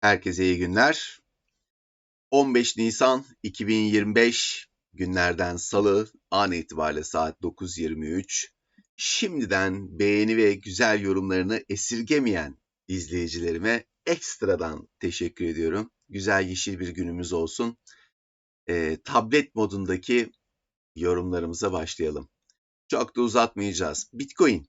Herkese iyi günler. 15 Nisan 2025 günlerden salı an itibariyle saat 9.23. Şimdiden beğeni ve güzel yorumlarını esirgemeyen izleyicilerime ekstradan teşekkür ediyorum. Güzel yeşil bir günümüz olsun. Ee, tablet modundaki yorumlarımıza başlayalım. Çok da uzatmayacağız. Bitcoin.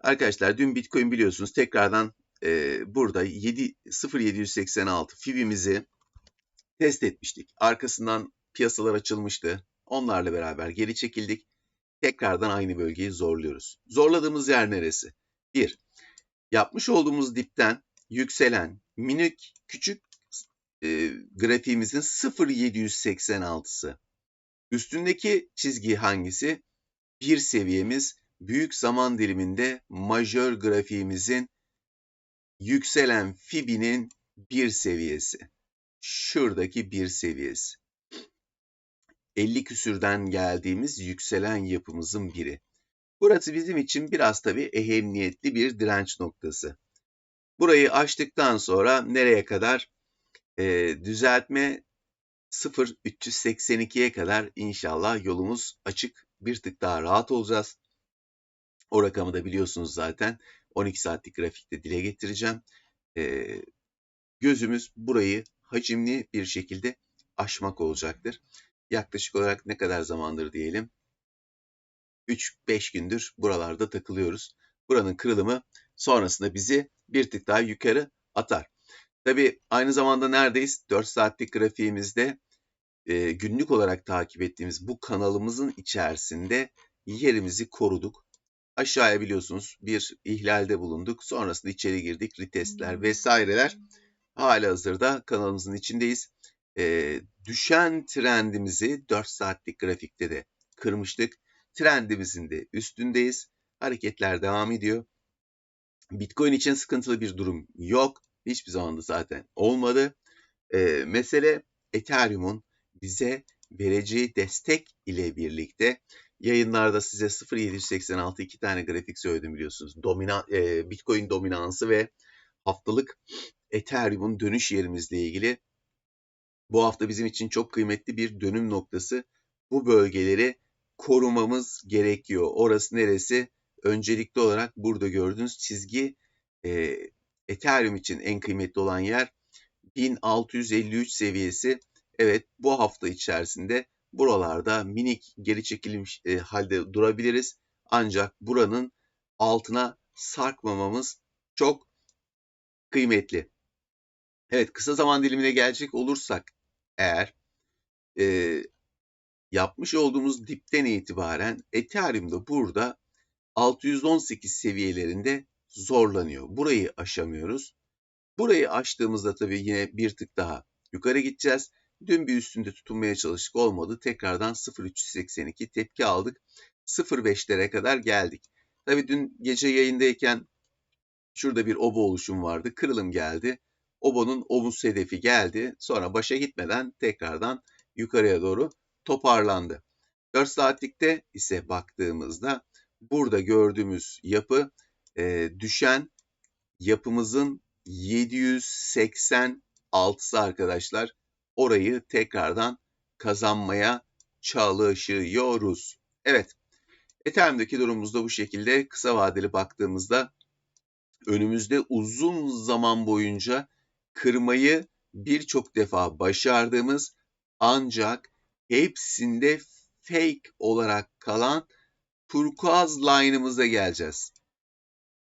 Arkadaşlar dün Bitcoin biliyorsunuz tekrardan e, burada 7 0786 fibimizi test etmiştik. Arkasından piyasalar açılmıştı. Onlarla beraber geri çekildik. Tekrardan aynı bölgeyi zorluyoruz. Zorladığımız yer neresi? 1. Yapmış olduğumuz dipten yükselen minik küçük e, grafiğimizin 0.786'sı. Üstündeki çizgi hangisi? Bir seviyemiz büyük zaman diliminde majör grafiğimizin yükselen Fibi'nin bir seviyesi. Şuradaki bir seviyesi. 50 küsürden geldiğimiz yükselen yapımızın biri. Burası bizim için biraz tabii ehemmiyetli bir direnç noktası. Burayı açtıktan sonra nereye kadar? E, düzeltme 0.382'ye kadar inşallah yolumuz açık. Bir tık daha rahat olacağız. O rakamı da biliyorsunuz zaten. 12 saatlik grafikte dile getireceğim. E, gözümüz burayı hacimli bir şekilde aşmak olacaktır. Yaklaşık olarak ne kadar zamandır diyelim? 3-5 gündür buralarda takılıyoruz. Buranın kırılımı sonrasında bizi bir tık daha yukarı atar. Tabi aynı zamanda neredeyiz? 4 saatlik grafiğimizde e, günlük olarak takip ettiğimiz bu kanalımızın içerisinde yerimizi koruduk aşağıya biliyorsunuz bir ihlalde bulunduk. Sonrasında içeri girdik. Retestler vesaireler. Hala hazırda kanalımızın içindeyiz. E, düşen trendimizi 4 saatlik grafikte de kırmıştık. Trendimizin de üstündeyiz. Hareketler devam ediyor. Bitcoin için sıkıntılı bir durum yok. Hiçbir zaman da zaten olmadı. E, mesele Ethereum'un bize vereceği destek ile birlikte yayınlarda size 0786 iki tane grafik söyledim biliyorsunuz. Domina, e, Bitcoin dominansı ve haftalık Ethereum'un dönüş yerimizle ilgili. Bu hafta bizim için çok kıymetli bir dönüm noktası. Bu bölgeleri korumamız gerekiyor. Orası neresi? Öncelikli olarak burada gördüğünüz çizgi e, Ethereum için en kıymetli olan yer 1653 seviyesi. Evet bu hafta içerisinde buralarda minik geri çekilmiş e, halde durabiliriz. Ancak buranın altına sarkmamamız çok kıymetli. Evet kısa zaman dilimine gelecek olursak eğer e, yapmış olduğumuz dipten itibaren Ethereum'da burada 618 seviyelerinde zorlanıyor. Burayı aşamıyoruz. Burayı aştığımızda tabii yine bir tık daha yukarı gideceğiz. Dün bir üstünde tutunmaya çalıştık olmadı. Tekrardan 0.382 tepki aldık. 0.5'lere kadar geldik. Tabii dün gece yayındayken şurada bir obo oluşum vardı. Kırılım geldi. Obo'nun omuz hedefi geldi. Sonra başa gitmeden tekrardan yukarıya doğru toparlandı. 4 saatlikte ise baktığımızda burada gördüğümüz yapı e, düşen yapımızın 786'sı arkadaşlar orayı tekrardan kazanmaya çalışıyoruz. Evet, Ethereum'daki durumumuz da bu şekilde. Kısa vadeli baktığımızda önümüzde uzun zaman boyunca kırmayı birçok defa başardığımız ancak hepsinde fake olarak kalan turkuaz line'ımıza geleceğiz.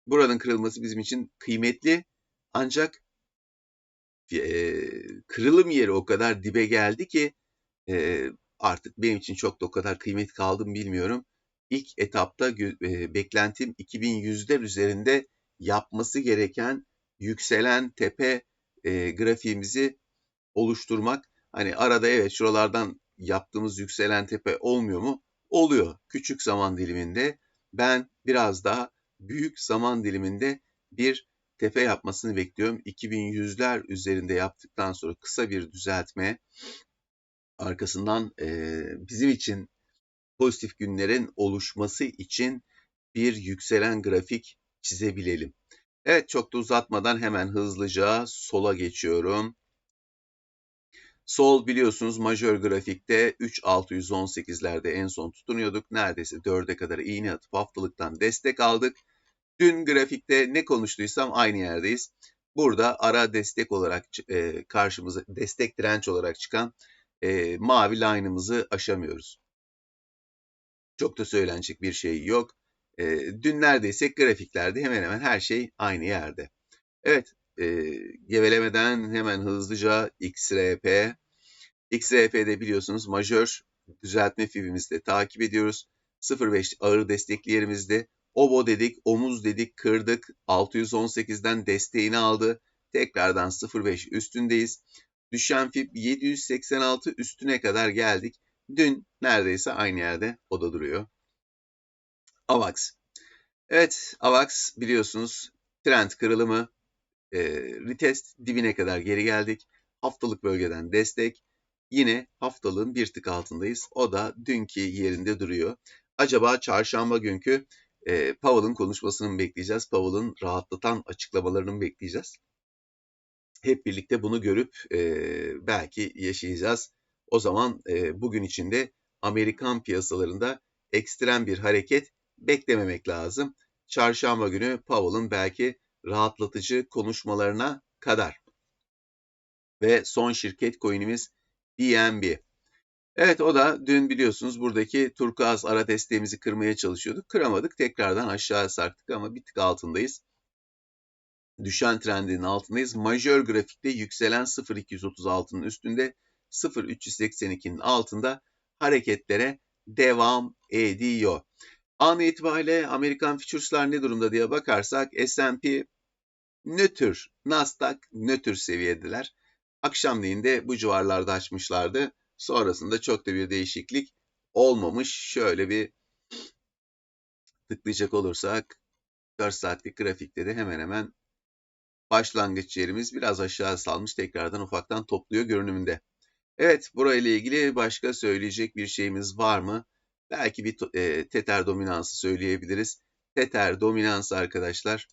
Buranın kırılması bizim için kıymetli ancak kırılım yeri o kadar dibe geldi ki artık benim için çok da o kadar kıymet kaldı mı bilmiyorum. İlk etapta e, beklentim 2100'ler üzerinde yapması gereken yükselen tepe grafiğimizi oluşturmak. Hani arada evet şuralardan yaptığımız yükselen tepe olmuyor mu? Oluyor. Küçük zaman diliminde ben biraz daha büyük zaman diliminde bir tepe yapmasını bekliyorum. 2100'ler üzerinde yaptıktan sonra kısa bir düzeltme arkasından e, bizim için pozitif günlerin oluşması için bir yükselen grafik çizebilelim. Evet çok da uzatmadan hemen hızlıca sola geçiyorum. Sol biliyorsunuz majör grafikte 3618'lerde en son tutunuyorduk. Neredeyse 4'e kadar iğne atıp haftalıktan destek aldık. Dün grafikte ne konuştuysam aynı yerdeyiz. Burada ara destek olarak e, karşımıza destek direnç olarak çıkan e, mavi line'ımızı aşamıyoruz. Çok da söylenecek bir şey yok. E, dün neredeyse grafiklerde hemen hemen her şey aynı yerde. Evet, e, gevelemeden hemen hızlıca XRP. XRP'de biliyorsunuz majör düzeltme fibimizde takip ediyoruz. 0.5 ağır destekli yerimizde. Obo dedik, omuz dedik, kırdık. 618'den desteğini aldı. Tekrardan 0.5 üstündeyiz. Düşen fib 786 üstüne kadar geldik. Dün neredeyse aynı yerde o da duruyor. AVAX. Evet AVAX biliyorsunuz trend kırılımı e, retest dibine kadar geri geldik. Haftalık bölgeden destek. Yine haftalığın bir tık altındayız. O da dünkü yerinde duruyor. Acaba çarşamba günkü e, Powell'ın konuşmasını bekleyeceğiz? Powell'ın rahatlatan açıklamalarını bekleyeceğiz? Hep birlikte bunu görüp e, belki yaşayacağız. O zaman e, bugün içinde Amerikan piyasalarında ekstrem bir hareket beklememek lazım. Çarşamba günü Powell'ın belki rahatlatıcı konuşmalarına kadar. Ve son şirket coin'imiz BNB. Evet o da dün biliyorsunuz buradaki turkuaz ara desteğimizi kırmaya çalışıyorduk. Kıramadık. Tekrardan aşağı sarktık ama bir tık altındayız. Düşen trendinin altındayız. Majör grafikte yükselen 0.236'nın üstünde 0.382'nin altında hareketlere devam ediyor. An itibariyle Amerikan Futures'lar ne durumda diye bakarsak S&P nötr, Nasdaq nötr seviyedeler. Akşamleyin de bu civarlarda açmışlardı. Sonrasında çok da bir değişiklik olmamış. Şöyle bir tıklayacak olursak 4 saatlik grafikte de hemen hemen başlangıç yerimiz biraz aşağı salmış tekrardan ufaktan topluyor görünümünde. Evet burayla ilgili başka söyleyecek bir şeyimiz var mı? Belki bir e, teter dominansı söyleyebiliriz. Teter dominansı arkadaşlar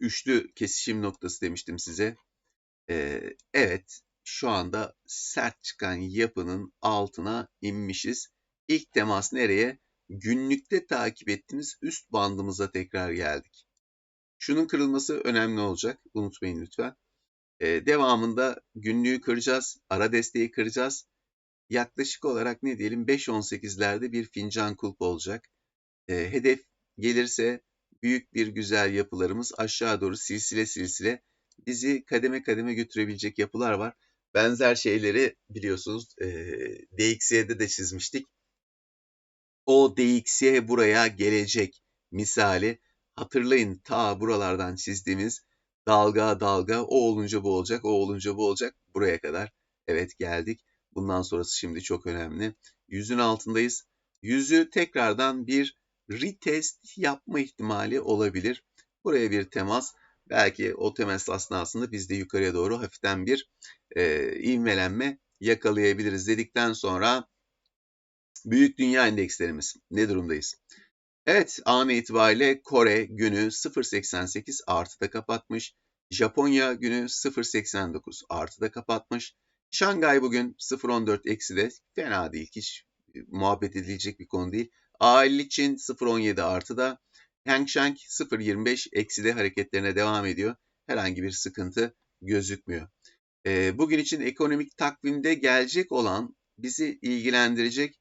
üçlü kesişim noktası demiştim size. E, evet şu anda sert çıkan yapının altına inmişiz. İlk temas nereye? Günlükte takip ettiğimiz üst bandımıza tekrar geldik. Şunun kırılması önemli olacak. Unutmayın lütfen. Ee, devamında günlüğü kıracağız. Ara desteği kıracağız. Yaklaşık olarak ne diyelim 5-18'lerde bir fincan kulp olacak. Ee, hedef gelirse büyük bir güzel yapılarımız aşağı doğru silsile silsile bizi kademe kademe götürebilecek yapılar var. Benzer şeyleri biliyorsunuz e, DXY'de de çizmiştik. O DXY buraya gelecek misali hatırlayın ta buralardan çizdiğimiz dalga dalga o olunca bu olacak o olunca bu olacak buraya kadar. Evet geldik. Bundan sonrası şimdi çok önemli. Yüzün altındayız. Yüzü tekrardan bir retest yapma ihtimali olabilir. Buraya bir temas belki o temas esnasında biz de yukarıya doğru hafiften bir e, ivmelenme yakalayabiliriz dedikten sonra büyük dünya endekslerimiz ne durumdayız? Evet an itibariyle Kore günü 0.88 artıda kapatmış. Japonya günü 0.89 artıda kapatmış. Şangay bugün 0.14 eksi de fena değil hiç e, muhabbet edilecek bir konu değil. AL Çin 0.17 artıda. Hang Seng 0.25 eksi de hareketlerine devam ediyor. Herhangi bir sıkıntı gözükmüyor. E, bugün için ekonomik takvimde gelecek olan bizi ilgilendirecek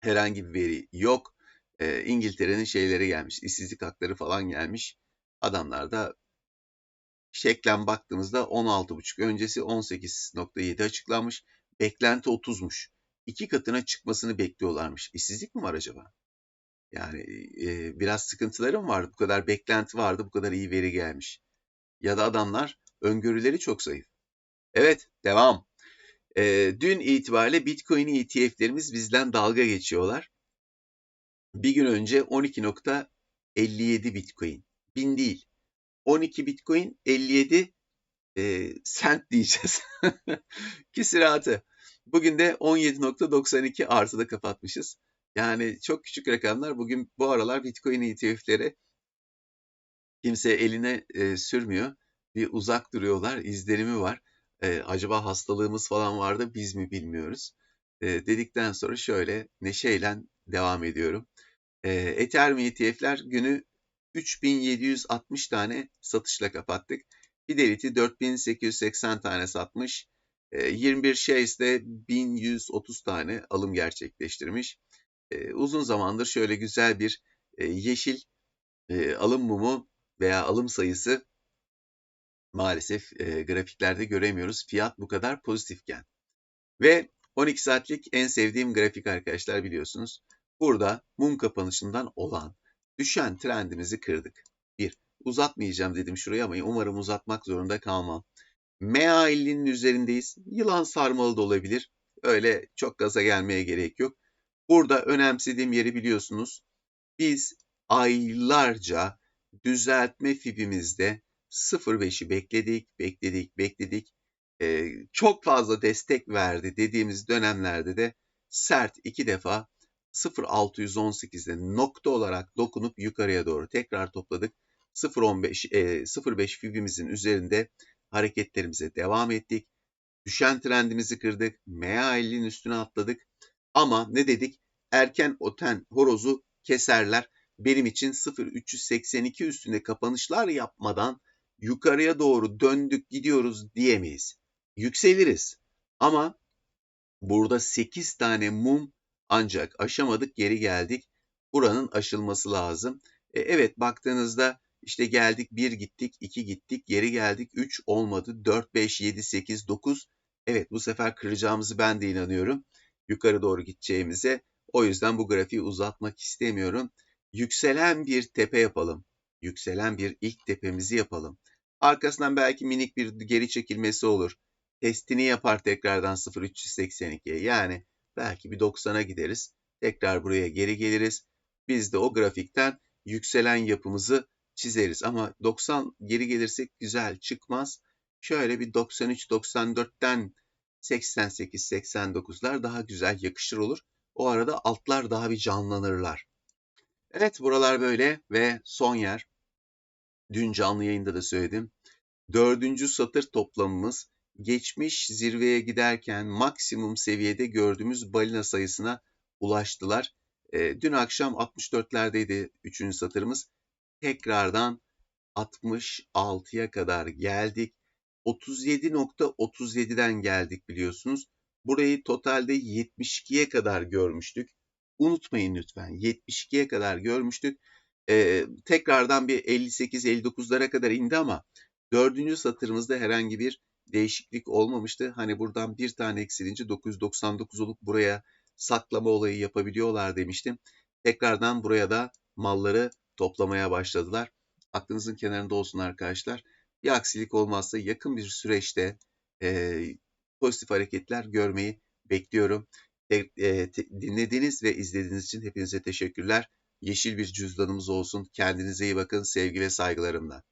herhangi bir veri yok. E, İngiltere'nin şeyleri gelmiş, işsizlik hakları falan gelmiş. Adamlar da şeklen baktığımızda 16,5 öncesi 18,7 açıklanmış. Beklenti 30'muş. İki katına çıkmasını bekliyorlarmış. İşsizlik mi var acaba? Yani e, biraz sıkıntılarım vardı. Bu kadar beklenti vardı, bu kadar iyi veri gelmiş. Ya da adamlar öngörüleri çok zayıf. Evet, devam. E, dün itibariyle Bitcoin ETF'lerimiz bizden dalga geçiyorlar. Bir gün önce 12.57 Bitcoin. Bin değil. 12 Bitcoin 57 e, sent diyeceğiz. Küsuratı. Bugün de 17.92 artıda kapatmışız. Yani çok küçük rakamlar. Bugün bu aralar Bitcoin ETF'leri Kimse eline e, sürmüyor. Bir uzak duruyorlar. İzlenimi var. E, acaba hastalığımız falan vardı biz mi bilmiyoruz. E, dedikten sonra şöyle neşeyle devam ediyorum. E, Ethereum ETF'ler günü 3760 tane satışla kapattık. Fidelity 4880 tane satmış. 21 Shares de 1130 tane alım gerçekleştirmiş. Uzun zamandır şöyle güzel bir yeşil alım mumu veya alım sayısı maalesef grafiklerde göremiyoruz. Fiyat bu kadar pozitifken. Ve 12 saatlik en sevdiğim grafik arkadaşlar biliyorsunuz. Burada mum kapanışından olan düşen trendimizi kırdık. Bir, uzatmayacağım dedim şuraya ama umarım uzatmak zorunda kalmam. MA50'nin üzerindeyiz. Yılan sarmalı da olabilir. Öyle çok gaza gelmeye gerek yok. Burada önemsediğim yeri biliyorsunuz. Biz aylarca düzeltme fibimizde 0.5'i bekledik, bekledik, bekledik. Ee, çok fazla destek verdi dediğimiz dönemlerde de sert iki defa 0.618'de nokta olarak dokunup yukarıya doğru tekrar topladık. 0.15 e, 0.5 fibimizin üzerinde hareketlerimize devam ettik. Düşen trendimizi kırdık. MA50'nin üstüne atladık. Ama ne dedik? Erken oten horozu keserler. Benim için 0.382 üstünde kapanışlar yapmadan yukarıya doğru döndük gidiyoruz diyemeyiz. Yükseliriz. Ama burada 8 tane mum ancak aşamadık geri geldik. Buranın aşılması lazım. E, evet baktığınızda işte geldik 1 gittik, 2 gittik, geri geldik 3 olmadı. 4, 5, 7, 8, 9. Evet bu sefer kıracağımızı ben de inanıyorum. Yukarı doğru gideceğimize. O yüzden bu grafiği uzatmak istemiyorum. Yükselen bir tepe yapalım. Yükselen bir ilk tepemizi yapalım. Arkasından belki minik bir geri çekilmesi olur. Testini yapar tekrardan 0.382'ye. Yani belki bir 90'a gideriz. Tekrar buraya geri geliriz. Biz de o grafikten yükselen yapımızı çizeriz. Ama 90 geri gelirsek güzel çıkmaz. Şöyle bir 93-94'ten 88-89'lar daha güzel yakışır olur. O arada altlar daha bir canlanırlar. Evet buralar böyle ve son yer. Dün canlı yayında da söyledim. Dördüncü satır toplamımız geçmiş zirveye giderken maksimum seviyede gördüğümüz balina sayısına ulaştılar. E, dün akşam 64'lerdeydi üçüncü satırımız tekrardan 66'ya kadar geldik. 37.37'den geldik biliyorsunuz. Burayı totalde 72'ye kadar görmüştük. Unutmayın lütfen 72'ye kadar görmüştük. Ee, tekrardan bir 58-59'lara kadar indi ama dördüncü satırımızda herhangi bir değişiklik olmamıştı. Hani buradan bir tane eksilince 999 olup buraya saklama olayı yapabiliyorlar demiştim. Tekrardan buraya da malları toplamaya başladılar. Aklınızın kenarında olsun arkadaşlar. Bir aksilik olmazsa yakın bir süreçte e, pozitif hareketler görmeyi bekliyorum. E, e, dinlediğiniz ve izlediğiniz için hepinize teşekkürler. Yeşil bir cüzdanımız olsun. Kendinize iyi bakın. Sevgi ve saygılarımla.